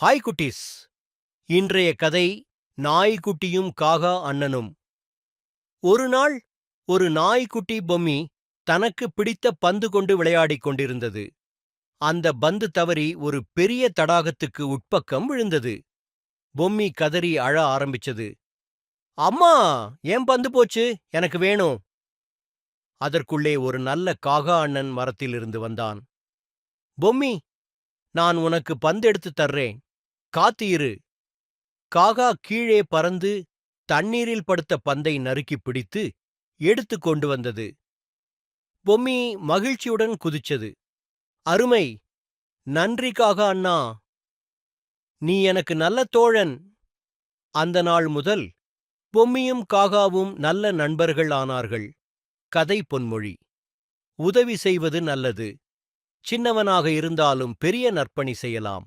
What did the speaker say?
Hi குட்டீஸ். இன்றைய கதை நாய்க்குட்டியும் காகா அண்ணனும். ஒரு நாள் ஒரு நாய்க்குட்டி பொம்மி தனக்கு பிடித்த பந்து கொண்டு விளையாடிக் கொண்டிருந்தது. அந்த பந்து தவறி ஒரு பெரிய தடாகத்துக்கு உட்பக்கம் விழுந்தது. பொம்மி கதறி அழ ஆரம்பிச்சது. அம்மா ஏன் பந்து போச்சு? எனக்கு வேணும். அதற்குள்ளே ஒரு நல்ல காகா அண்ணன் மரத்திலிருந்து வந்தான். பொம்மி நான் உனக்கு பந்தெடுத்து தர்றேன். காத்திரு. காகா கீழே பறந்து தண்ணீரில் படுத்த பந்தை நறுக்கிப் பிடித்து எடுத்து கொண்டு வந்தது. பொம்மி மகிழ்ச்சியுடன் குதிச்சது. அருமை! நன்றி காகா அண்ணா! நீ எனக்கு நல்ல தோழன்! அந்த நாள் முதல் பொம்மியும் காகாவும் நல்ல நண்பர்கள் ஆனார்கள். கதை பொன்மொழி. உதவி செய்வது நல்லது. சின்னவனாக இருந்தாலும் பெரிய நற்பணி செய்யலாம்.